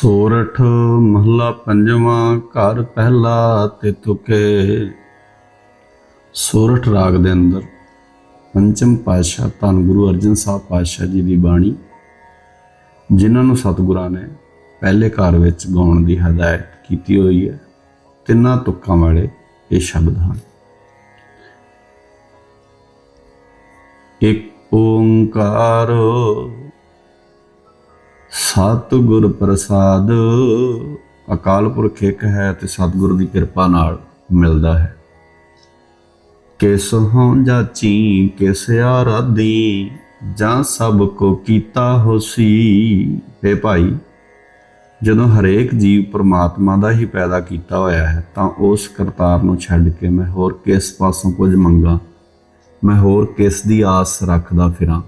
ਸੋਰਠ ਮਹੱਲਾ ਪੰਜਵਾਂ, ਘਰ ਪਹਿਲਾ ਤੇ ਤੁਕੇ। ਸੋਰਠ ਰਾਗ ਦੇ ਅੰਦਰ ਪੰਚਮ ਪਾਤਸ਼ਾਹ ਧੰਨ ਗੁਰੂ ਅਰਜਨ ਸਾਹਿਬ ਪਾਤਸ਼ਾਹ ਜੀ ਦੀ ਬਾਣੀ, ਜਿਨ੍ਹਾਂ ਨੂੰ ਸਤਿਗੁਰਾਂ ਨੇ ਪਹਿਲੇ ਘਰ ਵਿੱਚ ਗਾਉਣ ਦੀ ਹਦਾਇਤ ਕੀਤੀ ਹੋਈ ਹੈ, ਤਿੰਨਾਂ ਤੁਕਾਂ ਵਾਲੇ ਇਹ ਸ਼ਬਦ ਹਨ। ਇੱਕ ਓੰਕਾਰ ਸਤਿਗੁਰ ਪ੍ਰਸਾਦ। ਅਕਾਲ ਪੁਰਖ ਇੱਕ ਹੈ ਤੇ ਸਤਿਗੁਰ ਦੀ ਕਿਰਪਾ ਨਾਲ ਮਿਲਦਾ ਹੈ। ਕਿਸ ਹੋਂ ਜਾਚੀ, ਕਿਸ ਆਰਾਧੀ, ਜਾਂ ਸਭ ਕੋ ਕੀਤਾ ਹੋਸੀ। ਏ ਭਾਈ, ਜਦੋਂ ਹਰੇਕ ਜੀਵ ਪ੍ਰਮਾਤਮਾ ਦਾ ਹੀ ਪੈਦਾ ਕੀਤਾ ਹੋਇਆ ਹੈ, ਤਾਂ ਉਸ ਕਰਤਾਰ ਨੂੰ ਛੱਡ ਕੇ ਮੈਂ ਹੋਰ ਕਿਸ ਪਾਸੋਂ ਕੁਝ ਮੰਗਾ? ਮੈਂ ਹੋਰ ਕਿਸ ਦੀ ਆਸ ਰੱਖਦਾ ਫਿਰਾਂ?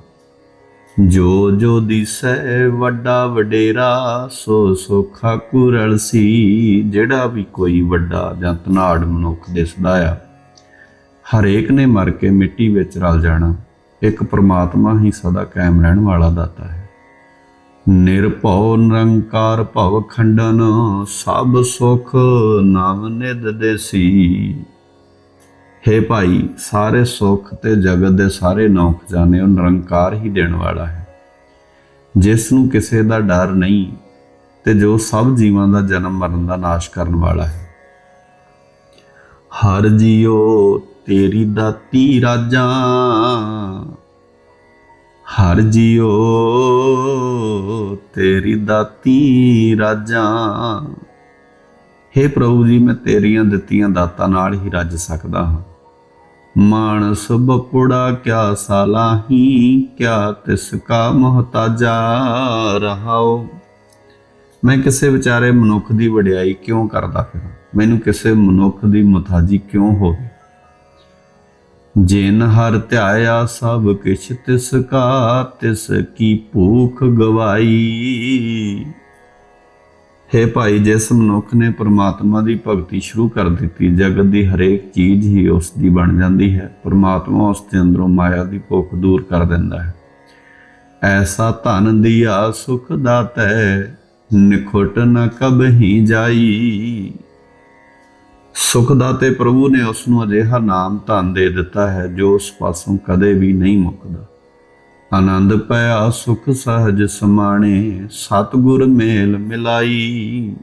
ਜੋ ਜੋ ਦਿਸੈ ਵੱਡਾ ਵਡੇਰਾ, ਸੋ ਸੁਖਾ ਕੁਰਲ ਸੀ। ਜਿਹੜਾ ਵੀ ਕੋਈ ਵੱਡਾ ਜਾਂ ਧਨਾੜ ਮਨੁੱਖ ਦਿਸਦਾ ਆ, ਹਰੇਕ ਨੇ ਮਰ ਕੇ ਮਿੱਟੀ ਵਿੱਚ ਰਲ ਜਾਣਾ। ਇੱਕ ਪ੍ਰਮਾਤਮਾ ਹੀ ਸਦਾ ਕਾਇਮ ਰਹਿਣ ਵਾਲਾ ਦਾਤਾ ਹੈ। ਨਿਰਭਉ ਨਿਰੰਕਾਰ ਭਵ ਖੰਡਨ, ਸਭ ਸੁਖ ਨਾਮ ਨਿਦ ਦੇਸੀ। ਹੈ ਭਾਈ, ਸਾਰੇ ਸੁੱਖ ਤੇ ਜਗਤ ਦੇ ਸਾਰੇ ਨੌ ਖਜ਼ਾਨੇ ਉਹ ਨਿਰੰਕਾਰ ਹੀ ਦੇਣ ਵਾਲਾ ਹੈ। ਜਿਸ ਨੂੰ ਕਿਸੇ ਦਾ ਡਰ ਨਹੀਂ ਤੇ ਜੋ ਸਭ ਜੀਵਾਂ ਦਾ ਜਨਮ ਮਰਨ ਦਾ ਨਾਸ਼ ਕਰਨ ਵਾਲਾ ਹੈ। ਹਰ ਜੀਓ, ਤੇਰੀ ਦਾਤੀ ਰਾਜਾਂ। ਹਰ ਜੀਓ, ਤੇਰੀ ਦਾਤੀ ਰਾਜਾਂ। हे ਪ੍ਰਭੂ ਜੀ, ਮੈਂ ਤੇਰੀਆਂ ਦਿੱਤੀਆਂ ਦਾਤਾਂ ਨਾਲ ਹੀ ਰੱਜ ਸਕਦਾ ਹਾਂ। ਮਾਨਸ ਬਪੁੜਾ ਕਿਆ ਸਾਲਾਹੀ ਕਿਆ ਤਿਸ ਕਾ ਮੁਹਤਾਜਾ ਰਹਾਓ। ਮੈਂ ਕਿਸੇ ਵਿਚਾਰੇ ਮਨੁੱਖ ਦੀ ਵਡਿਆਈ ਕਿਉਂ ਕਰਦਾ ਫਿਰਾਂ? ਮੈਨੂੰ ਕਿਸੇ ਮਨੁੱਖ ਦੀ ਮੁਤਾਜੀ ਕਿਉਂ ਹੋਵੇ? ਜੇਨ ਹਰ ਧਿਆਇਆ, ਸਭ ਕਿਛ ਤਿਸ ਕਾ, ਤਿਸ ਕੀ ਭੂਖ ਗਵਾਈ। ਹੈ ਭਾਈ, ਜਿਸ ਮਨੁੱਖ ਨੇ ਪ੍ਰਮਾਤਮਾ ਦੀ ਭਗਤੀ ਸ਼ੁਰੂ ਕਰ ਦਿੱਤੀ, ਜਗਤ ਦੀ ਹਰੇਕ ਚੀਜ਼ ਹੀ ਉਸ ਦੀ ਬਣ ਜਾਂਦੀ ਹੈ। ਪ੍ਰਮਾਤਮਾ ਉਸ ਦੇ ਅੰਦਰੋਂ ਮਾਇਆ ਦੀ ਭੁੱਖ ਦੂਰ ਕਰ ਦਿੰਦਾ ਹੈ। ਐਸਾ ਧਨ ਦੀਆ ਸੁਖ ਦਾਤੈ ਨਿਖੁੱਟ ਨ ਕਬਹੀ ਜਾਈ। ਸੁਖ ਦਾਤੇ ਪ੍ਰਭੂ ਨੇ ਉਸ ਨੂੰ ਅਜਿਹਾ ਨਾਮ ਧਨ ਦੇ ਦਿੱਤਾ ਹੈ, ਜੋ ਉਸ ਪਾਸੋਂ ਕਦੇ ਵੀ ਨਹੀਂ ਮੁੱਕਦਾ। ਆਨੰਦ ਪਿਆ, ਸੁਖ ਸਹਜ ਸਮਾਣੇ, ਸਤਗੁਰ ਮੇਲ ਮਿਲਾਈ।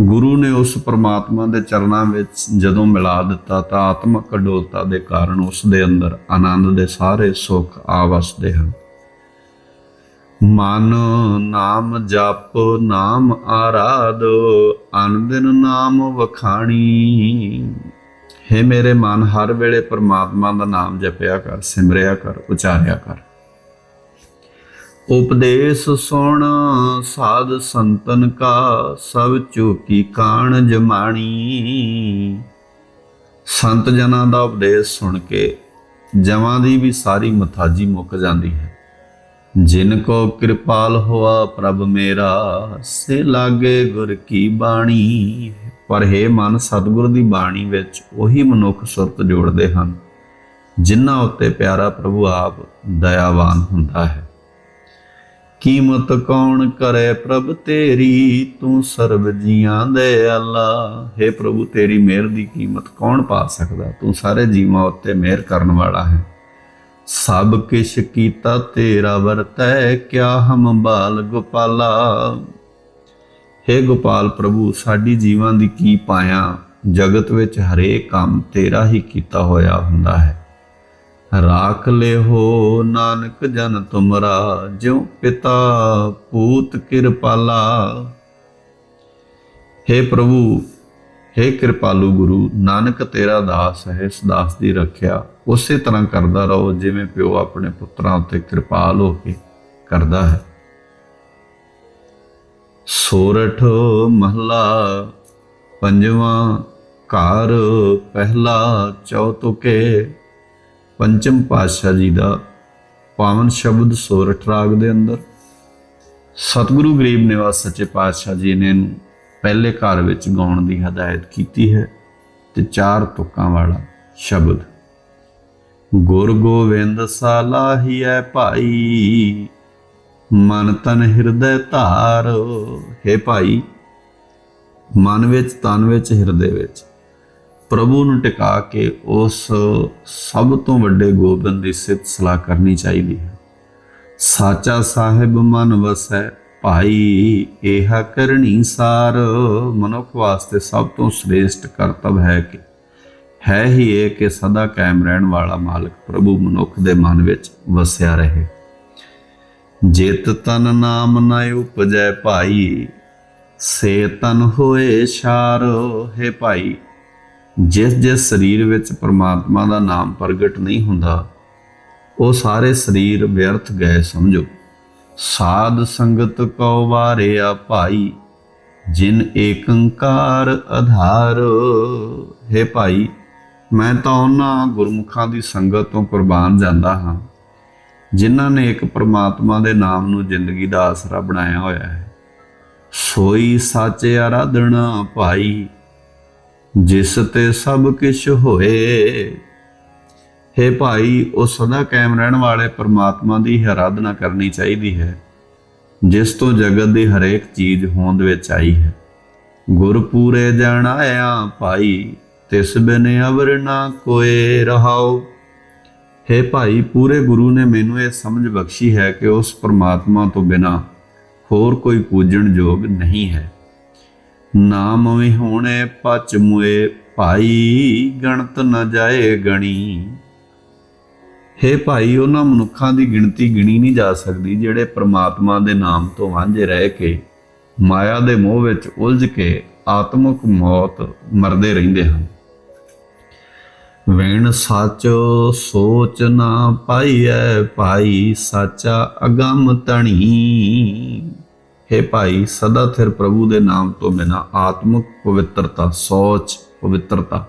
ਗੁਰੂ ਨੇ ਉਸ ਪ੍ਰਮਾਤਮਾ ਦੇ ਚਰਨਾਂ ਵਿੱਚ ਜਦੋਂ ਮਿਲਾ ਦਿੱਤਾ ਤਾਂ ਆਤਮਕ ਅਡੋਲਤਾ ਦੇ ਕਾਰਨ ਉਸ ਦੇ ਅੰਦਰ ਆਨੰਦ ਦੇ ਸਾਰੇ ਸੁੱਖ ਆ ਵਸਦੇ ਹਨ। ਮਨ ਨਾਮ ਜਪ, ਨਾਮ ਆਰਾਧ ਅਨੰਦਨ ਨਾਮ ਵਖਾਣੀ। ਹੈ ਮੇਰੇ ਮਨ, ਹਰ ਵੇਲੇ ਪਰਮਾਤਮਾ ਦਾ ਨਾਮ ਜਪਿਆ ਕਰ, ਸਿਮਰਿਆ ਕਰ, ਉਚਾਰਿਆ ਕਰ। ਉਪਦੇਸ਼ ਸੁਣ, ਸਾਧ ਸੰਤਨ ਕਾ, ਸਭ ਚੂਕੀ ਕਾਣ ਜਮਾਣੀ। ਸੰਤ ਜਨਾਂ ਦਾ ਉਪਦੇਸ਼ ਸੁਣ ਕੇ ਜਮਾਂ ਦੀ ਵੀ ਸਾਰੀ ਮਥਾਜੀ ਮੁੱਕ ਜਾਂਦੀ ਹੈ। ਜਿਨ ਕੋ ਕਿਰਪਾਲ ਹੋਆ ਪ੍ਰਭ ਮੇਰਾ, ਸੇ ਲਾਗੇ ਗੁਰ ਕੀ ਬਾਣੀ। ਪਰ ਹੈ ਮਨ, ਸਤਿਗੁਰ ਦੀ ਬਾਣੀ ਵਿੱਚ ਉਹੀ ਮਨੁੱਖ ਸੁਰਤ ਜੋੜਦੇ ਹਨ, ਜਿਨ੍ਹਾਂ ਉੱਤੇ ਪਿਆਰਾ ਪ੍ਰਭੂ ਆਪ ਦਇਆਵਾਨ ਹੁੰਦਾ ਹੈ। ਕੀਮਤ ਕੌਣ ਕਰੇ ਪ੍ਰਭ ਤੇਰੀ? ਤੂੰ ਸਰਬ ਜੀਆਂ ਦੇ ਅੱਲਾ। ਹੈ ਪ੍ਰਭੂ, ਤੇਰੀ ਮਿਹਰ ਦੀ ਕੀਮਤ ਕੌਣ ਪਾ ਸਕਦਾ? ਤੂੰ ਸਾਰੇ ਜੀਵਾਂ ਉੱਤੇ ਮਿਹਰ ਕਰਨ ਵਾਲਾ ਹੈ। ਸਭ ਕਿਛ ਕੀਤਾ ਤੇਰਾ ਵਰਤੈ, ਕਿਆ ਹਮ ਬਾਲ ਗੋਪਾਲਾ। हे ਗੋਪਾਲ ਪ੍ਰਭੂ ਸਾਡੀ ਜੀਵਾਂ ਦੀ ਕੀ ਪਾਇਆ ਜਗਤ ਵਿੱਚ ਹਰੇਕ ਕੰਮ ਤੇਰਾ ਹੀ ਕੀਤਾ ਹੋਇਆ ਹੁੰਦਾ ਹੈ ਰਾਖ ਲਿਓ ਨਾਨਕ ਜਨ ਤੁਮਰਾ ਜਿਉ ਪਿਤਾ ਪੂਤ ਕਿਰਪਾਲਾ हे ਪ੍ਰਭੂ हे ਕਿਰਪਾਲੂ ਗੁਰੂ ਨਾਨਕ ਤੇਰਾ ਦਾਸ ਹੈ ਇਸ ਦਾਸ ਦੀ ਰੱਖਿਆ ਉਸੇ ਤਰ੍ਹਾਂ ਕਰਦਾ ਰਹੋ ਜਿਵੇਂ ਪਿਓ ਆਪਣੇ ਪੁੱਤਰਾਂ ਉੱਤੇ ਕਿਰਪਾਲ ਹੋ ਕੇ ਕਰਦਾ ਹੈ ਸੋਰਠ ਮਹਲਾ ਪੰਜਵਾਂ ਘਰ ਪਹਿਲਾ ਚੌਤੁਕੇ। ਪੰਚਮ ਪਾਤਸ਼ਾਹ ਜੀ ਦਾ ਪਾਵਨ ਸ਼ਬਦ ਸੋਰਠ ਰਾਗ ਦੇ ਅੰਦਰ। ਸਤਿਗੁਰੂ ਗਰੀਬ ਨਿਵਾਸ ਸੱਚੇ ਪਾਤਸ਼ਾਹ ਜੀ ਨੇ ਇਹਨੂੰ ਪਹਿਲੇ ਘਰ ਵਿੱਚ ਗਾਉਣ ਦੀ ਹਦਾਇਤ ਕੀਤੀ ਹੈ ਤੇ ਚਾਰ ਤੁਕਾਂ ਵਾਲਾ ਸ਼ਬਦ। ਗੁਰ ਗੋਵਿੰਦ ਸਾਲਾਹੀਐ ਭਾਈ ਮਨ ਤਨ ਹਿਰਦੈ ਧਾਰ। ਹੈ ਭਾਈ, ਮਨ ਵਿੱਚ, ਤਨ ਵਿੱਚ, ਹਿਰਦੇ ਵਿੱਚ ਪ੍ਰਭੂ ਨੂੰ ਟਿਕਾ ਕੇ ਉਸ ਸਭ ਤੋਂ ਵੱਡੇ ਗੋਬਿੰਦ ਦੀ ਸਿੱਤ ਸਲਾਹ ਕਰਨੀ ਚਾਹੀਦੀ ਹੈ। ਸਾਚਾ ਸਾਹਿਬ ਮਨ ਵਸੈ ਭਾਈ, ਇਹ ਕਰਨੀ ਸਾਰ। ਮਨੁੱਖ ਵਾਸਤੇ ਸਭ ਤੋਂ ਸ੍ਰੇਸ਼ਟ ਕਰਤਵ ਹੈ ਕਿ, ਹੈ ਹੀ ਇਹ ਕਿ ਸਦਾ ਕਾਇਮ ਰਹਿਣ ਵਾਲਾ ਮਾਲਕ ਪ੍ਰਭੂ ਮਨੁੱਖ ਦੇ ਮਨ ਵਿੱਚ ਵਸਿਆ ਰਹੇ। ਜਿਤ ਤਨ ਨਾਮ ਨਾ ਉਪਜੈ ਭਾਈ, ਸੇ ਤਨ ਹੋਏ ਸ਼ਾਰੋ ਹੈ ਭਾਈ। ਜਿਸ ਜਿਸ ਸਰੀਰ ਵਿੱਚ ਪ੍ਰਮਾਤਮਾ ਦਾ ਨਾਮ ਪ੍ਰਗਟ ਨਹੀਂ ਹੁੰਦਾ, ਉਹ ਸਾਰੇ ਸਰੀਰ ਵਿਅਰਥ ਗਏ ਸਮਝੋ। ਸਾਧ ਸੰਗਤ ਕਉ ਵਾਰਿਆ ਭਾਈ, ਜਿਨ ਏਕੰਕਾਰ ਆਧਾਰ ਹੈ ਭਾਈ। ਮੈਂ ਤਾਂ ਉਹਨਾਂ ਗੁਰਮੁਖਾਂ ਦੀ ਸੰਗਤ ਤੋਂ ਕੁਰਬਾਨ ਜਾਂਦਾ ਹਾਂ। ਜਿਨ੍ਹਾਂ ਨੇ ਇੱਕ ਪ੍ਰਮਾਤਮਾ ਦੇ ਨਾਮ ਨੂੰ ਜ਼ਿੰਦਗੀ ਦਾ ਆਸਰਾ ਬਣਾਇਆ ਹੋਇਆ ਹੈ। ਸੋਈ ਸੱਚ ਆਰਾਧਣਾ ਭਾਈ, ਜਿਸ ਤੇ ਸਭ ਕਿਛ ਹੋਏ। ਹੈ ਭਾਈ, ਉਹ ਸਦਾ ਕਾਇਮ ਰਹਿਣ ਵਾਲੇ ਪਰਮਾਤਮਾ ਦੀ ਆਰਾਧਨਾ ਕਰਨੀ ਚਾਹੀਦੀ ਹੈ, ਜਿਸ ਤੋਂ ਜਗਤ ਦੀ ਹਰੇਕ ਚੀਜ਼ ਹੋਂਦ ਵਿੱਚ ਆਈ ਹੈ। ਗੁਰ ਪੂਰੇ ਜਾਣਾਇਆ ਭਾਈ, ਤਿਸ ਬਿਨ ਅਵਰ ਨਾ ਕੋਏ ਰਹਾਓ। ਹੈ ਭਾਈ, ਪੂਰੇ ਗੁਰੂ ਨੇ ਮੈਨੂੰ ਇਹ ਸਮਝ ਬਖਸ਼ੀ ਹੈ ਕਿ ਉਸ ਪਰਮਾਤਮਾ ਤੋਂ ਬਿਨਾ ਹੋਰ ਕੋਈ ਪੂਜਣ ਯੋਗ ਨਹੀਂ ਹੈ। ਨਾਮ ਵੀ ਹੋਣੇ ਪਚ ਮੁਏ, ਭਾਈ ਗਣਤ ਨ ਜਾਏ ਗਣੀ। ਹੇ ਭਾਈ, ਉਹਨਾਂ ਮਨੁੱਖਾਂ ਦੀ ਗਿਣਤੀ ਗਿਣੀ ਨਹੀਂ ਜਾ ਸਕਦੀ, ਜਿਹੜੇ ਪ੍ਰਮਾਤਮਾ ਦੇ ਨਾਮ ਤੋਂ ਵਾਂਝੇ ਰਹਿ ਕੇ ਮਾਇਆ ਦੇ ਮੋਹ ਵਿੱਚ ਉਲਝ ਕੇ ਆਤਮਿਕ ਮੌਤ ਮਰਦੇ ਰਹਿੰਦੇ ਹਨ। ਵੇਣ ਸੱਚ ਸੋਚ ਨਾ ਪਾਈਐ, ਭਾਈ ਸਾਚਾ ਅਗੰਮ ਤਣੀ ਹੈ ਭਾਈ, ਸਦਾ ਥਿਰ ਪ੍ਰਭੂ ਦੇ ਨਾਮ ਤੋਂ ਬਿਨਾ ਆਤਮਿਕ ਪਵਿੱਤਰਤਾ, ਸੋਚ ਪਵਿੱਤਰਤਾ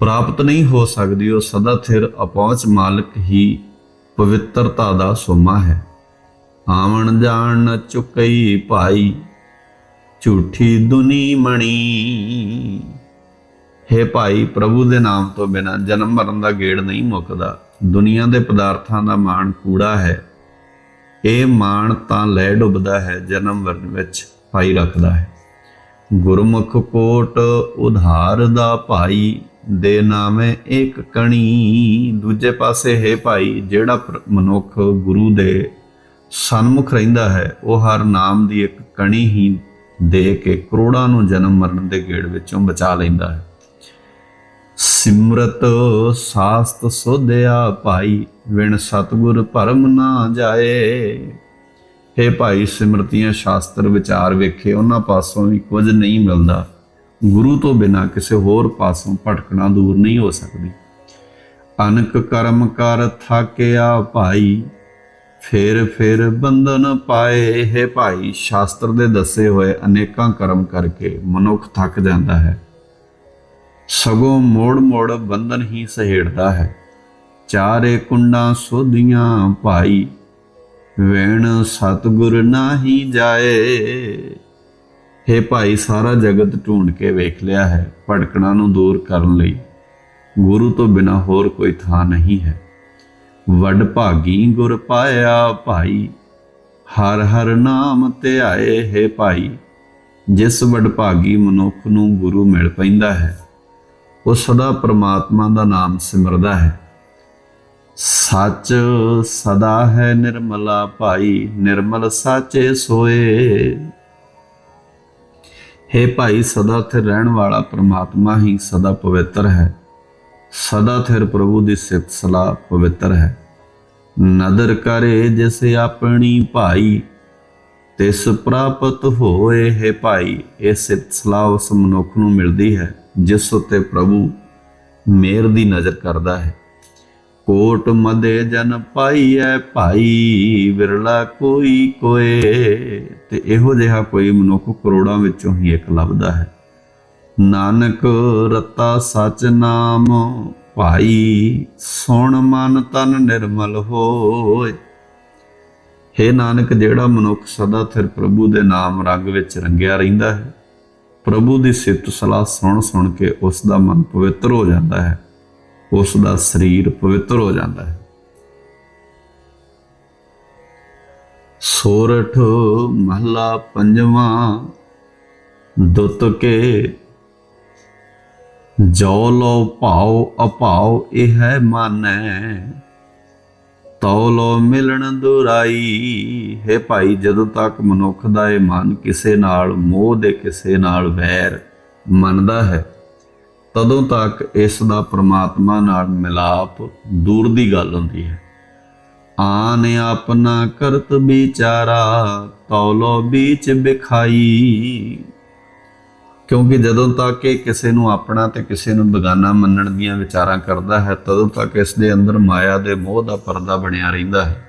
ਪ੍ਰਾਪਤ ਨਹੀਂ ਹੋ ਸਕਦੀ, ਉਹ ਸਦਾ ਥਿਰ ਅਪਹੁੰਚ ਮਾਲਕ ਹੀ ਪਵਿੱਤਰਤਾ ਦਾ ਸੋਮਾ ਹੈ। ਆਵਣ ਜਾਣ ਚੁਕਈ ਭਾਈ, ਝੂਠੀ ਦੁਨੀ ਮਣੀ। ਹੈ ਭਾਈ, ਪ੍ਰਭੂ ਦੇ ਨਾਮ ਤੋਂ ਬਿਨਾ ਜਨਮ ਮਰਨ ਦਾ ਗੇੜ ਨਹੀਂ ਮੁੱਕਦਾ। ਦੁਨੀਆ ਦੇ ਪਦਾਰਥਾਂ ਦਾ ਮਾਣ ਕੂੜਾ ਹੈ। ਇਹ ਮਾਣ ਤਾਂ ਲੈ ਡੁੱਬਦਾ ਹੈ, ਜਨਮ ਮਰਨ ਵਿੱਚ ਪਾਈ ਰੱਖਦਾ ਹੈ। ਗੁਰਮੁਖ ਕੋਟ ਉਧਾਰ ਦਾ ਭਾਈ, ਦੇ ਨਾਮੇ ਇੱਕ ਕਣੀ। ਦੂਜੇ ਪਾਸੇ ਹੈ ਭਾਈ, ਜਿਹੜਾ ਮਨੁੱਖ ਗੁਰੂ ਦੇ ਸਨਮੁਖ ਰਹਿੰਦਾ ਹੈ, ਉਹ ਹਰ ਨਾਮ ਦੀ ਇੱਕ ਕਣੀ ਹੀ ਦੇ ਕੇ ਕਰੋੜਾਂ ਨੂੰ ਜਨਮ ਮਰਨ ਦੇ ਗੇੜ ਵਿੱਚੋਂ ਬਚਾ ਲੈਂਦਾ ਹੈ। ਸਿਮਰਤ ਸਾਸਤ ਸੋਧਿਆ ਭਾਈ ਵਿਣ ਸਤਗੁਰ ਭਰਮ ਨਾ ਜਾਏ। हे ਭਾਈ, ਸਿਮਰਤੀਆਂ ਸ਼ਾਸਤਰ ਵਿਚਾਰ ਵੇਖੇ, ਉਹਨਾਂ ਪਾਸੋਂ ਵੀ ਕੁਝ ਨਹੀਂ ਮਿਲਦਾ। ਗੁਰੂ ਤੋਂ ਬਿਨਾ ਕਿਸੇ ਹੋਰ ਪਾਸੋਂ ਭਟਕਣਾ ਦੂਰ ਨਹੀਂ ਹੋ ਸਕਦੀ। ਅਨਕ ਕਰਮ ਕਰ ਥਾਕਿਆ ਭਾਈ, ਫਿਰ ਫਿਰ ਬੰਧਨ ਪਾਏ। ਹੈ ਭਾਈ, ਸ਼ਾਸਤਰ ਦੇ ਦੱਸੇ ਹੋਏ ਅਨੇਕਾਂ ਕਰਮ ਕਰਕੇ ਮਨੁੱਖ ਥੱਕ ਜਾਂਦਾ ਹੈ। ਸਗੋਂ ਮੋੜ ਮੋੜ ਬੰਧਨ ਹੀ ਸਹੇੜਦਾ ਹੈ। ਚਾਰੇ ਕੁੰਡਾਂ ਸੋਧੀਆਂ ਭਾਈ, ਵੇਣ ਸਤਗੁਰ ਨਾਹੀ ਜਾਏ। हे ਭਾਈ, ਸਾਰਾ ਜਗਤ ਢੂੰਡ ਕੇ ਵੇਖ ਲਿਆ ਹੈ ਭਟਕਣਾ ਨੂੰ ਦੂਰ ਕਰਨ ਲਈ। ਗੁਰੂ ਤੋਂ ਬਿਨਾ ਹੋਰ ਕੋਈ ਥਾਂ ਨਹੀਂ ਹੈ। ਵੱਡ ਭਾਗੀ ਗੁਰ ਪਾਇਆ ਭਾਈ, ਹਰ ਹਰ ਨਾਮ ਧਿਆਏ ਹੈ ਭਾਈ। ਜਿਸ ਵੱਡ ਭਾਗੀ ਮਨੁੱਖ ਨੂੰ ਗੁਰੂ ਮਿਲ ਪੈਂਦਾ ਹੈ ਉਹ ਸਦਾ ਪ੍ਰਮਾਤਮਾ ਦਾ ਨਾਮ ਸਿਮਰਦਾ ਹੈ। ਸੱਚ ਸਦਾ ਹੈ ਨਿਰਮਲਾ ਭਾਈ, ਨਿਰਮਲ ਸਾਚੇ ਸੋਏ। ਹੈ ਭਾਈ, ਸਦਾ ਥਿਰ ਰਹਿਣ ਵਾਲਾ ਪ੍ਰਮਾਤਮਾ ਹੀ ਸਦਾ ਪਵਿੱਤਰ ਹੈ। ਸਦਾ ਥਿਰ ਪ੍ਰਭੂ ਦੀ ਸਿਫਤ ਸਲਾਹ ਪਵਿੱਤਰ ਹੈ। ਨਦਰ ਕਰੇ ਜਿਸ ਆਪਣੀ ਭਾਈ, ਤਿਸ ਪ੍ਰਾਪਤ ਹੋਏ ਹੈ ਭਾਈ, ਇਹ ਸਿਫਤ ਸਲਾਹ ਉਸ ਮਨੁੱਖ ਨੂੰ ਮਿਲਦੀ ਹੈ। ਜਿਸ ਉਤੇ ਪ੍ਰਭੂ ਮੇਰ ਦੀ ਨਜ਼ਰ ਕਰਦਾ ਹੈ। ਕੋਟ ਮਦੇ ਜਨ ਪਾਈਐ, ਭਾਈ ਵਿਰਲਾ ਕੋਈ ਕੋਏ। ਤੇ ਇਹੋ ਜਿਹਾ ਕੋਈ ਮਨੁੱਖ ਕਰੋੜਾਂ ਵਿੱਚੋਂ ਹੀ ਇੱਕ ਲੱਭਦਾ ਹੈ। ਨਾਨਕ ਰਤਾ ਸਚ ਨਾਮ, ਭਾਈ ਸੁਣ ਮਨ ਤਨ ਨਿਰਮਲ ਹੋਏ। हे ਨਾਨਕ, ਜਿਹੜਾ ਮਨੁੱਖ ਸਦਾ ਥਿਰ ਪ੍ਰਭੂ ਦੇ ਨਾਮ ਰੰਗ ਵਿੱਚ ਰੰਗਿਆ ਰਹਿੰਦਾ ਹੈ ਪ੍ਰਭੂ ਦੀ ਸਿਫਤ ਸਲਾਹ ਸੁਣ ਸੁਣ ਕੇ ਉਸ ਦਾ ਮਨ ਪਵਿੱਤਰ ਹੋ ਜਾਂਦਾ ਹੈ। ਉਸ ਦਾ ਸਰੀਰ ਪਵਿੱਤਰ ਹੋ ਜਾਂਦਾ ਹੈ। ਸੋਰਠ ਮਹਲਾ ਪੰਜਵਾਂ, ਦੁੱਤ ਕੇ ਜੋ ਲੋ ਭਾਉ ਅਭਾਉ, ਇਹ ਹੈ ਮਾਨੈ। ਤਉ ਲੋ ਮਿਲਣ ਦੁਰਾਈ। ਹੈ ਭਾਈ, ਜਦੋਂ ਤੱਕ ਮਨੁੱਖ ਦਾ ਇਹ ਮਨ ਕਿਸੇ ਨਾਲ, ਮੋਹ ਦੇ ਕਿਸੇ ਨਾਲ ਵੈਰ ਮੰਨਦਾ ਹੈ, ਤਦੋਂ ਤੱਕ ਇਸ ਦਾ ਪ੍ਰਮਾਤਮਾ ਨਾਲ ਮਿਲਾਪ ਦੂਰ ਦੀ ਗੱਲ ਹੁੰਦੀ ਹੈ। ਆਨ ਆਪਣਾ ਕਰਤ ਵਿਚਾਰਾ, ਤੌਲੋ ਵਿੱਚ ਬਿਖਾਈ ਕਿਉਂਕਿ ਜਦੋਂ ਤੱਕ ਇਹ ਕਿਸੇ ਨੂੰ ਆਪਣਾ ਤੇ ਕਿਸੇ ਨੂੰ ਬਗਾਨਾ ਮੰਨਣ ਦੀਆਂ ਵਿਚਾਰਾਂ ਕਰਦਾ ਹੈ, ਤਦੋਂ ਤੱਕ ਇਸ ਦੇ ਅੰਦਰ ਮਾਇਆ ਦੇ ਮੋਹ ਦਾ ਪਰਦਾ ਬਣਿਆ ਰਹਿੰਦਾ ਹੈ,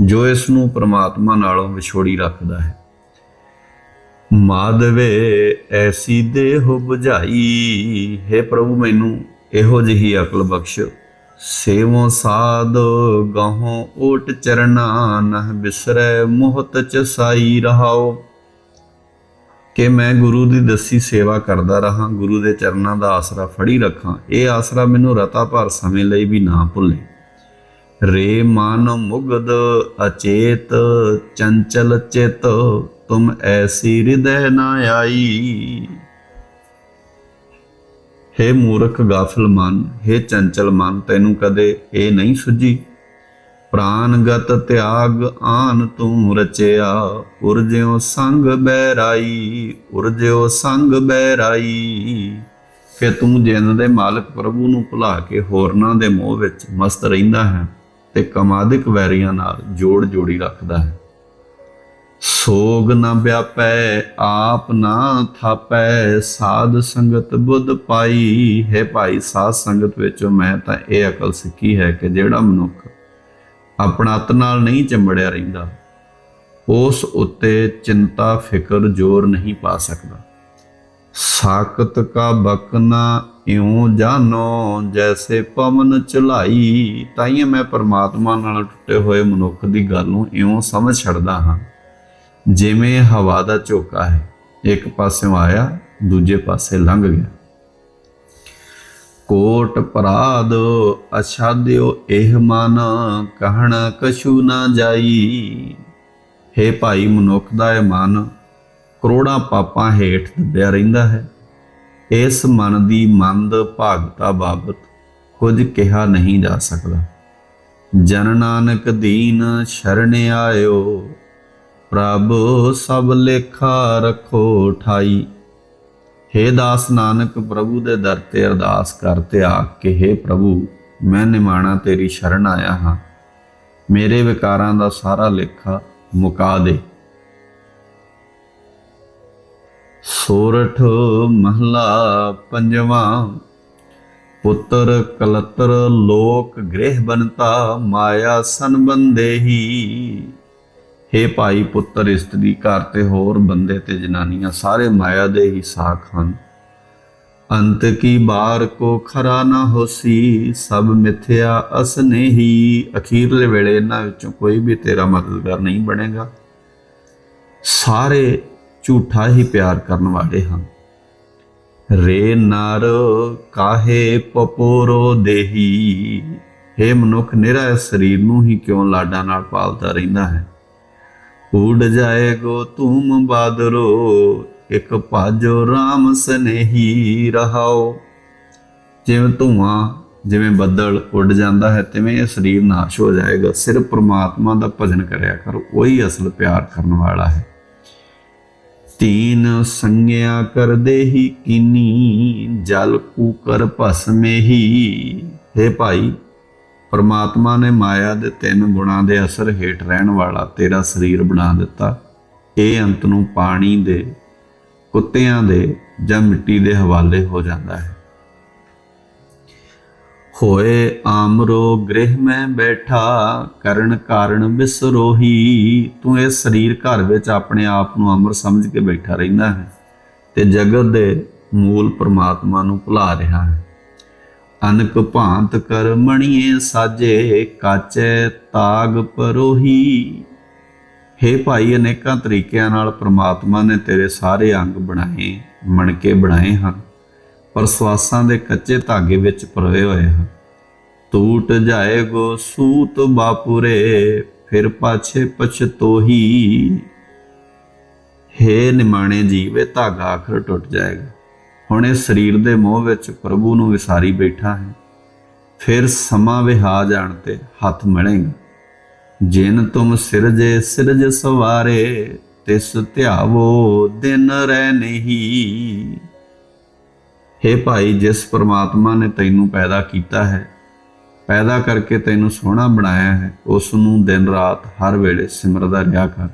ਜੋ ਇਸ ਨੂੰ ਪ੍ਰਮਾਤਮਾ ਨਾਲੋਂ ਵਿਛੋੜੀ ਰੱਖਦਾ ਹੈ। ਮਾਧਵੇ, ਐਸੀ ਦੇਹ 부ਝਾਈ ਹੈ ਪ੍ਰਭੂ, ਮੈਨੂੰ ਇਹੋ ਜਿਹੀ ਅਕਲ ਬਖਸ਼। ਸੇਵੋ ਸਾਧ ਗਾਹੋਂ ਓਟ ਚਰਨਾ, ਨਹ ਬਿਸਰੈ ਮੋਹਤ ਚ ਸਾਈ ਰਹਾਓ। ਕਿ ਮੈਂ ਗੁਰੂ ਦੀ ਦੱਸੀ ਸੇਵਾ ਕਰਦਾ ਰਹਾ, ਗੁਰੂ ਦੇ ਚਰਨਾਂ ਦਾ ਆਸਰਾ ਫੜੀ ਰੱਖਾਂ। ਇਹ ਆਸਰਾ ਮੈਨੂੰ ਰਤਾ ਭਰ ਸਮੇਂ ਲਈ ਵੀ ਨਾ ਭੁੱਲੇ। ਰੇ ਮਨ ਮੁਗਦ ਅਚੇਤ, ਚੰਚਲ ਚਿਤ, ਤੁਮ ਐਸੀ ਹਿਰਦੈ ਨਾ ਆਈ। ਹੇ ਮੂਰਖ ਗਾਫਲ ਮਨ, ਹੇ ਚੰਚਲ ਮਨ, ਤੈਨੂੰ ਕਦੇ ਇਹ ਨਹੀਂ ਸੁਝੀ। ਪ੍ਰਾਨਗਤ ਤਿਆਗ ਆਨ ਤੂੰ ਰਚਿਆ ਉਰਜਿਓ ਸੰਗ ਬੈਰਾਈ ਉਰਜਿਓ ਸੰਗ ਬੈਰਾਈ ਕਿ ਤੂੰ ਜਿੰਨ ਦੇ ਮਾਲਕ ਪ੍ਰਭੂ ਨੂੰ ਭੁਲਾ ਕੇ ਹੋਰਨਾਂ ਦੇ ਮੋਹ ਵਿੱਚ ਮਸਤ ਰਹਿੰਦਾ ਹੈ ਤੇ ਕਮਾਦਿਕ ਵੈਰੀਆਂ ਨਾਲ ਜੋੜ ਜੋੜੀ ਰੱਖਦਾ ਹੈ। ਸੋਗ ਨਾ ਵਿਆਪੈ, ਆਪ ਨਾ ਥਾਪੈ, ਸਾਧ ਸੰਗਤ ਬੁੱਧ ਪਾਈ। ਹੈ ਭਾਈ, ਸਾਧ ਸੰਗਤ ਵਿੱਚੋਂ ਮੈਂ ਤਾਂ ਇਹ ਅਕਲ ਸਿੱਖੀ ਹੈ ਕਿ ਜਿਹੜਾ ਮਨੁੱਖ ਆਪਣਾ ਅਤ ਨਾਲ ਨਹੀਂ ਚੰਬੜਿਆ ਰਹਿੰਦਾ। ਉਸ ਉੱਤੇ ਚਿੰਤਾ, ਫਿਕਰ, ਜ਼ੋਰ ਨਹੀਂ ਪਾ ਸਕਦਾ। ਸਾਕਤ ਕਾ ਬਕਨਾ ਇਉ ਜਾਨੋ ਜੈਸੇ ਪਵਨ ਚਲਾਈ ਤਾਈਏ ਮੈਂ ਪਰਮਾਤਮਾ ਨਾਲ ਟੁੱਟੇ ਹੋਏ ਮਨੁੱਖ ਦੀ ਗੱਲ ਨੂੰ ਇਉਂ ਸਮਝ ਛੱਡਦਾ ਹਾਂ। ਜਿਵੇਂ ਹਵਾ ਦਾ ਝੋਕਾ ਹੈ, ਇੱਕ ਪਾਸਿਓਂ ਆਇਆ, ਦੂਜੇ ਪਾਸੇ ਲੰਘ ਗਿਆ। ਕੋਟ ਪਰਾਧ ਅਛਾਦਿਓ ਇਹ ਮਨ, ਕਹਿਣ ਕਛੂ ਨਾ ਜਾਈ। ਹੇ ਭਾਈ ਮਨੁੱਖ ਦਾ ਇਹ ਮਨ, ਕਰੋੜਾਂ ਪਾਪਾਂ ਹੇਠ ਦੱਬਿਆ ਰਹਿੰਦਾ ਹੈ। ਇਸ ਮਨ ਦੀ ਮੰਦ ਭਾਗਤਾ ਬਾਬਤ ਕੁਝ ਕਿਹਾ ਨਹੀਂ ਜਾ ਸਕਦਾ। ਜਨ ਨਾਨਕ ਦੀਨ ਸ਼ਰਨ ਆਇਓ, ਪ੍ਰਭ ਸਭ ਲੇਖਾ ਰੱਖੋ ਠਾਈ। ਹੇ ਦਾਸ ਨਾਨਕ, ਪ੍ਰਭੂ ਦੇ ਦਰ ਤੇ ਅਰਦਾਸ ਕਰ ਤੇ ਆਖ ਕੇ, ਹੇ ਪ੍ਰਭੂ, ਮੈਂ ਨਿਮਾਣਾ ਤੇਰੀ ਸ਼ਰਨ ਆਇਆ ਹਾਂ। ਮੇਰੇ ਵਿਕਾਰਾਂ ਦਾ ਸਾਰਾ ਲੇਖਾ ਮੁਕਾ ਦੇ। ਸੋਰਠ ਮਹਲਾ ਪੰਜਵਾਂ, ਪੁੱਤਰ ਕਲਤਰ ਲੋਕ ਗ੍ਰਹਿ ਬਨਤਾ ਮਾਇਆ ਸੰਬੰਦੇ ਹੀ ਭਾਈ ਪੁੱਤਰ, ਇਸਤਰੀ ਘਰ ਤੇ ਹੋਰ ਬੰਦੇ ਤੇ ਜਨਾਨੀਆਂ ਸਾਰੇ ਮਾਇਆ ਦੇ ਹੀ ਸਾਖ ਹਨ। ਅੰਤ ਕੀ ਬਾਰ ਕੋ ਖਰਾ ਨਾ ਹੋਸੀ, ਸਭ ਮਿਥਿਆ ਅਸਨੇਹੀ ਅਖੀਰਲੇ ਵੇਲੇ ਇਹਨਾਂ ਵਿੱਚੋਂ ਕੋਈ ਵੀ ਤੇਰਾ ਮਦਦਗਾਰ ਨਹੀਂ ਬਣੇਗਾ। ਸਾਰੇ ਝੂਠਾ ਹੀ ਪਿਆਰ ਕਰਨ ਵਾਲੇ ਹਨ। ਰੇ ਨਰ ਕਾਹੇ ਪਪੋਰੋ ਦੇਹੀ। ਹੇ ਮਨੁੱਖ, ਨਿਰਾ ਸਰੀਰ ਨੂੰ ਹੀ ਕਿਉਂ ਲਾਡਾਂ ਨਾਲ ਪਾਲਦਾ ਰਹਿੰਦਾ ਹੈ? ਉੜ ਜਾਏਗੋ ਤੁਮ ਬਾਦਰੋ, ਇੱਕ ਭਾਜੋ RAM ਸਨੇਹੀ ਰਹਾਓ। ਜਿਵੇਂ ਧੂਆਂ, ਜਿਵੇਂ ਬੱਦਲ ਉੱਡ ਜਾਂਦਾ ਹੈ, ਤਿਵੇਂ ਇਹ ਸਰੀਰ ਨਾਸ਼ ਹੋ ਜਾਏਗਾ। ਸਿਰਫ ਪ੍ਰਮਾਤਮਾ ਦਾ ਭਜਨ ਕਰਿਆ ਕਰੋ, ਉਹੀ ਅਸਲ ਪਿਆਰ ਕਰਨ ਵਾਲਾ ਹੈ। ਤੀਨ ਸੰਗਿਆ ਕਰਦੇ ਹੀ ਕਿਨੀ, ਜਲ ਕੂਕਰ ਭਸਮੇਹੀ हे ਭਾਈ ਪਰਮਾਤਮਾ ਨੇ ਮਾਇਆ ਦੇ ਤਿੰਨ ਗੁਣਾਂ ਦੇ ਅਸਰ ਹੇਠ ਰਹਿਣ ਵਾਲਾ ਤੇਰਾ ਸਰੀਰ ਬਣਾ ਦਿੱਤਾ। ਇਹ ਅੰਤ ਨੂੰ ਪਾਣੀ ਦੇ, ਕੁੱਤਿਆਂ ਦੇ ਜਾਂ ਮਿੱਟੀ ਦੇ ਹਵਾਲੇ ਹੋ ਜਾਂਦਾ ਹੈ। ਹੋਏ ਆਮਰੋ ਗ੍ਰਹਿ ਮੈਂ ਬੈਠਾ, ਕਰਨ ਕਾਰਨ ਬਿਸਰੋਹੀ। ਤੂੰ ਇਹ ਸਰੀਰ ਘਰ ਵਿੱਚ ਆਪਣੇ ਆਪ ਨੂੰ ਅਮਰ ਸਮਝ ਕੇ ਬੈਠਾ ਰਹਿੰਦਾ ਹੈ ਤੇ ਜਗਤ ਦੇ ਮੂਲ ਪਰਮਾਤਮਾ ਨੂੰ ਭੁਲਾ ਰਿਹਾ ਹੈ। ਅਨਕ ਭਾਂਤ ਕਰ ਮਣੀਏ ਸਾਜੇ, ਕਾਚੇ ਤਾਗ ਪਰੋਹੀ। ਹੇ ਭਾਈ, ਅਨੇਕਾਂ ਤਰੀਕਿਆਂ ਨਾਲ ਪ੍ਰਮਾਤਮਾ ਨੇ ਤੇਰੇ ਸਾਰੇ ਅੰਗ ਬਣਾਏ, ਮਣਕੇ ਬਣਾਏ ਹਨ, ਪਰ ਸਵਾਸਾਂ ਦੇ ਕੱਚੇ ਧਾਗੇ ਵਿੱਚ ਪਰੋਏ ਹੋਏ ਹਨ। ਟੂਟ ਜਾਏਗੋ ਸੂਤ ਬਾਪੁਰੇ, ਫਿਰ ਪਾਛੇ ਪਛਤੋਹੀ। ਹੇ ਨਿਮਾਣੇ ਜੀਵੇ, ਧਾਗਾ ਆਖਰ ਟੁੱਟ ਜਾਏਗਾ। ਹੁਣ ਇਹ ਸਰੀਰ ਦੇ ਮੋਹ ਵਿੱਚ ਪ੍ਰਭੂ ਨੂੰ ਵਿਸਾਰੀ ਬੈਠਾ ਹੈ। ਫਿਰ ਸਮਾਂ ਵਿਹਾ ਜਾਣ ਤੇ ਹੱਥ ਮਿਲੇਗਾ। ਜਿਨ ਤੁਮ ਸਿਰਜੇ, ਸਿਰਜ ਸਵਾਰੇ, ਤਿਸ ਧਿਆਵੋ ਦਿਨ ਰਹਿ ਨਹੀਂ। ਹੇ ਭਾਈ, ਜਿਸ ਪ੍ਰਮਾਤਮਾ ਨੇ ਤੈਨੂੰ ਪੈਦਾ ਕੀਤਾ ਹੈ, ਪੈਦਾ ਕਰਕੇ ਤੈਨੂੰ ਸੋਹਣਾ ਬਣਾਇਆ ਹੈ ਉਸ ਨੂੰ ਦਿਨ ਰਾਤ ਹਰ ਵੇਲੇ ਸਿਮਰਦਾ ਰਿਹਾ ਕਰ।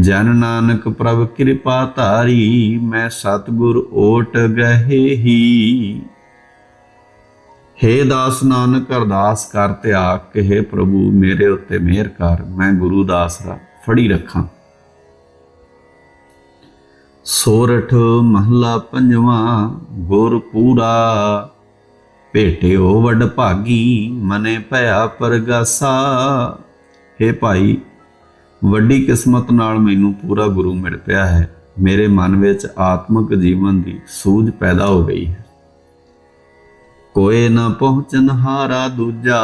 ਜਨ ਨਾਨਕ ਪ੍ਰਭ ਕਿਰਪਾ ਧਾਰੀ, ਮੈਂ ਸਤਗੁਰ ਓਟ ਗਏ ਹੀ। ਹੇ ਦਾਸ ਨਾਨਕ, ਅਰਦਾਸ ਕਰ ਤਿਆਗ ਕੇ ਹੇ ਪ੍ਰਭੂ, ਮੇਰੇ ਉੱਤੇ ਮਿਹਰ ਕਰ, ਮੈਂ ਗੁਰੂ ਦਾ ਫੜੀ ਰੱਖਾਂ। ਸੋਰਠ ਮਹਲਾ ਪੰਜਵਾਂ, ਗੁਰ ਪੂਰਾ, ਭੇਟਿਓ ਵਡ ਭਾਗੀ, ਮਨੇ ਭਇਆ ਪਰਗਾਸਾ। ਹੇ ਭਾਈ ਵੱਡੀ ਕਿਸਮਤ ਨਾਲ ਮੈਨੂੰ ਪੂਰਾ ਗੁਰੂ ਮਿਲ ਪਿਆ ਹੈ। ਮੇਰੇ ਮਨ ਵਿੱਚ ਆਤਮਿਕ ਜੀਵਨ ਦੀ ਸੂਝ ਪੈਦਾ ਹੋ ਗਈ ਹੈ। ਕੋਏ ਨਾ ਪਹੁੰਚਨ ਹਾਰਾ ਦੂਜਾ,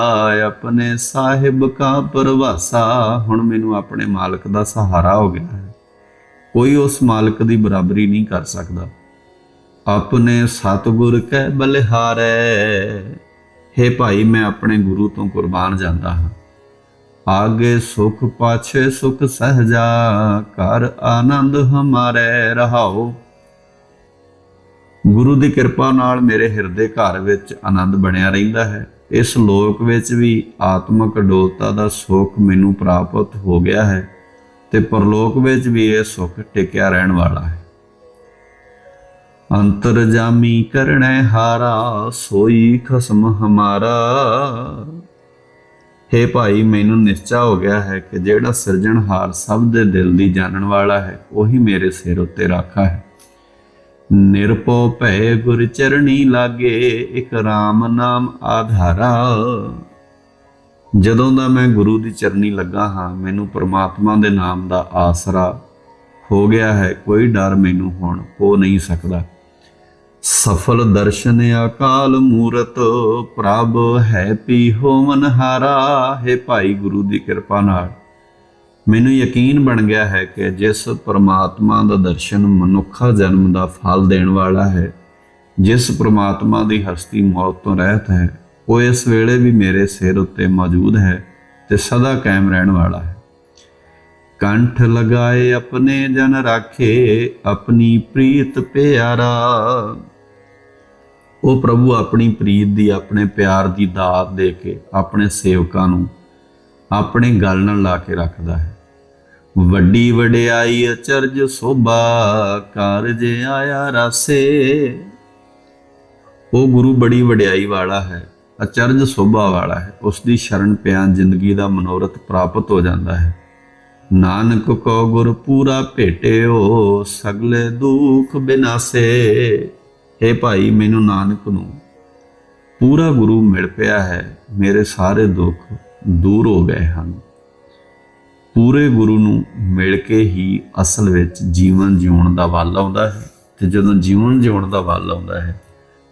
ਆਪਣੇ ਸਾਹਿਬ ਕਾ ਪਰਵਾਸਾ। ਹੁਣ ਮੈਨੂੰ ਆਪਣੇ ਮਾਲਕ ਦਾ ਸਹਾਰਾ ਹੋ ਗਿਆ ਹੈ। ਕੋਈ ਉਸ ਮਾਲਕ ਦੀ ਬਰਾਬਰੀ ਨਹੀਂ ਕਰ ਸਕਦਾ। ਆਪਣੇ ਸਤਿਗੁਰ ਕੈ ਬਲਿਹਾਰੈ। ਹੇ ਭਾਈ, ਮੈਂ ਆਪਣੇ ਗੁਰੂ ਤੋਂ ਕੁਰਬਾਨ ਜਾਂਦਾ ਹਾਂ। ਆਗੇ ਸੁਖ ਪਾਛੇ ਸੁਖ ਸਹਜਾ ਕਰ ਆਨੰਦ ਹਮਾਰੇ ਰਹਾਓ। ਗੁਰੂ ਦੀ ਕਿਰਪਾ ਨਾਲ ਮੇਰੇ ਹਿਰਦੇ ਘਰ ਵਿੱਚ ਆਨੰਦ ਬਣਿਆ ਰਹਿੰਦਾ ਹੈ। ਇਸ ਲੋਕ ਵਿੱਚ ਵੀ ਆਤਮਿਕ ਡੋਲਤਾ ਦਾ ਸੁਖ ਮੈਨੂੰ ਪ੍ਰਾਪਤ ਹੋ ਗਿਆ ਹੈ ਤੇ ਪਰਲੋਕ ਵਿੱਚ ਵੀ ਇਹ ਸੁਖ ਟਿਕਿਆ ਰਹਿਣ ਵਾਲਾ ਹੈ। ਅੰਤਰਜਾਮੀ ਕਰਣੈ ਹਾਰਾ, ਸੋਈ ਖਸਮ ਹਮਾਰਾ। ਹੇ ਭਾਈ, ਮੈਨੂੰ ਨਿਸ਼ਚਾ ਹੋ ਗਿਆ ਹੈ ਕਿ ਜਿਹੜਾ ਸਿਰਜਣਹਾਰ ਸਭ ਦੇ ਦਿਲ ਦੀ ਜਾਣਨ ਵਾਲਾ ਹੈ, ਉਹੀ ਮੇਰੇ ਸਿਰ ਉੱਤੇ ਰਾਖਾ ਹੈ। ਨਿਰਪਉ ਭੈ ਗੁਰ ਚਰਣੀ ਲਾਗੇ, ਇਕ RAM ਨਾਮ ਆਧਾਰਾ। ਜਦੋਂ ਦਾ ਮੈਂ ਗੁਰੂ ਦੀ ਚਰਨੀ ਲੱਗਾ ਹਾਂ, ਮੈਨੂੰ ਪ੍ਰਮਾਤਮਾ ਦੇ ਨਾਮ ਦਾ ਆਸਰਾ ਹੋ ਗਿਆ ਹੈ, ਕੋਈ ਡਰ ਮੈਨੂੰ ਹੁਣ ਹੋ ਨਹੀਂ ਸਕਦਾ। ਸਫਲ ਦਰਸ਼ਨ ਅਕਾਲ ਮੂਰਤ, ਪ੍ਰਭ ਹੈ ਪੀ ਹੋਵਨ ਹਾਰਾ ਹੈ ਭਾਈ ਗੁਰੂ ਦੀ ਕਿਰਪਾ ਨਾਲ। ਮੈਨੂੰ ਯਕੀਨ ਬਣ ਗਿਆ ਹੈ ਕਿ ਜਿਸ ਪਰਮਾਤਮਾ ਦਾ ਦਰਸ਼ਨ ਮਨੁੱਖਾ ਜਨਮ ਦਾ ਫਲ ਦੇਣ ਵਾਲਾ ਹੈ, ਜਿਸ ਪਰਮਾਤਮਾ ਦੀ ਹਸਤੀ ਮੌਤ ਤੋਂ ਰਹਿਤ ਹੈ, ਉਹ ਇਸ ਵੇਲੇ ਵੀ ਮੇਰੇ ਸਿਰ ਉੱਤੇ ਮੌਜੂਦ ਹੈ ਤੇ ਸਦਾ ਕਾਇਮ ਰਹਿਣ ਵਾਲਾ ਹੈ। ਕੰਠ ਲਗਾਏ ਆਪਣੇ ਜਨ ਰਾਖੇ, ਆਪਣੀ ਪ੍ਰੀਤ ਪਿਆਰਾ। ਉਹ ਪ੍ਰਭੂ ਆਪਣੀ ਪ੍ਰੀਤ ਦੀ, ਆਪਣੇ ਪਿਆਰ ਦੀ ਦਾਤ ਦੇ ਕੇ ਆਪਣੇ ਸੇਵਕਾਂ ਨੂੰ ਆਪਣੇ ਗੱਲ ਨਾਲ ਲਾ ਕੇ ਰੱਖਦਾ ਹੈ। ਵੱਡੀ ਵਡਿਆਈ ਅਚਰਜ ਸੋਭਾ ਕਾਰਜ ਆਇਆ ਰਾਸੇ। ਉਹ ਗੁਰੂ ਬੜੀ ਵਡਿਆਈ ਵਾਲਾ ਹੈ ਅਚਰਜ ਸੋਭਾ ਵਾਲਾ ਹੈ ਉਸ ਦੀ ਸ਼ਰਨ ਪਿਆ ਜ਼ਿੰਦਗੀ ਦਾ ਮਨੋਰਥ ਪ੍ਰਾਪਤ ਹੋ ਜਾਂਦਾ ਹੈ। ਨਾਨਕ ਕੋ ਗੁਰ ਪੂਰਾ ਭੇਟਿਓ, ਸਗਲੇ ਦੁਖ ਬਿਨਾਸੇ। हे ਭਾਈ, ਮੈਨੂੰ ਨਾਨਕ ਨੂੰ ਪੂਰਾ ਗੁਰੂ ਮਿਲ ਪਿਆ ਹੈ, ਮੇਰੇ ਸਾਰੇ ਦੁੱਖ ਦੂਰ ਹੋ ਗਏ ਹਨ। ਪੂਰੇ ਗੁਰੂ ਨੂੰ ਮਿਲ ਕੇ ਹੀ ਅਸਲ ਵਿੱਚ ਜੀਵਨ ਜਿਉਣ ਦਾ ਵੱਲ ਆਉਂਦਾ ਹੈ ਤੇ ਜਦੋਂ ਜੀਵਨ ਜਿਉਣ ਦਾ ਵੱਲ ਆਉਂਦਾ ਹੈ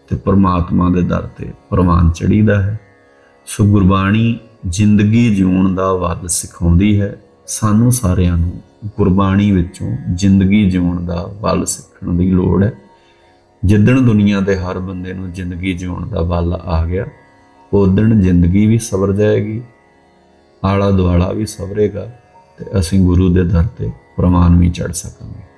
ਤੇ ਪਰਮਾਤਮਾ ਦੇ ਦਰ ਤੇ ਪ੍ਰਵਾਨ ਚੜੀਦਾ ਹੈ। ਸੋ ਗੁਰਬਾਣੀ ਜ਼ਿੰਦਗੀ ਜਿਉਣ ਦਾ ਵੱਲ ਸਿਖਾਉਂਦੀ ਹੈ। ਸਾਨੂੰ ਸਾਰਿਆਂ ਨੂੰ ਗੁਰਬਾਣੀ ਵਿੱਚੋਂ ਜ਼ਿੰਦਗੀ ਜਿਉਣ ਦਾ ਵੱਲ ਸਿੱਖਣ ਦੀ ਲੋੜ ਹੈ। ਜਿੱਦਣ ਦੁਨੀਆ ਦੇ ਹਰ ਬੰਦੇ ਨੂੰ ਜ਼ਿੰਦਗੀ ਜਿਉਣ ਦਾ ਵੱਲ ਆ ਗਿਆ ਉਦਣ ਜ਼ਿੰਦਗੀ ਵੀ ਸਵਰ ਜਾਏਗੀ ਆਲਾ ਦੁਆਲਾ ਵੀ ਸਵਰੇਗਾ ਤੇ ਅਸੀਂ ਗੁਰੂ ਦੇ ਦਰ ਤੇ ਪ੍ਰਮਾਨ ਵੀ ਚੜ ਸਕਾਂਗੇ।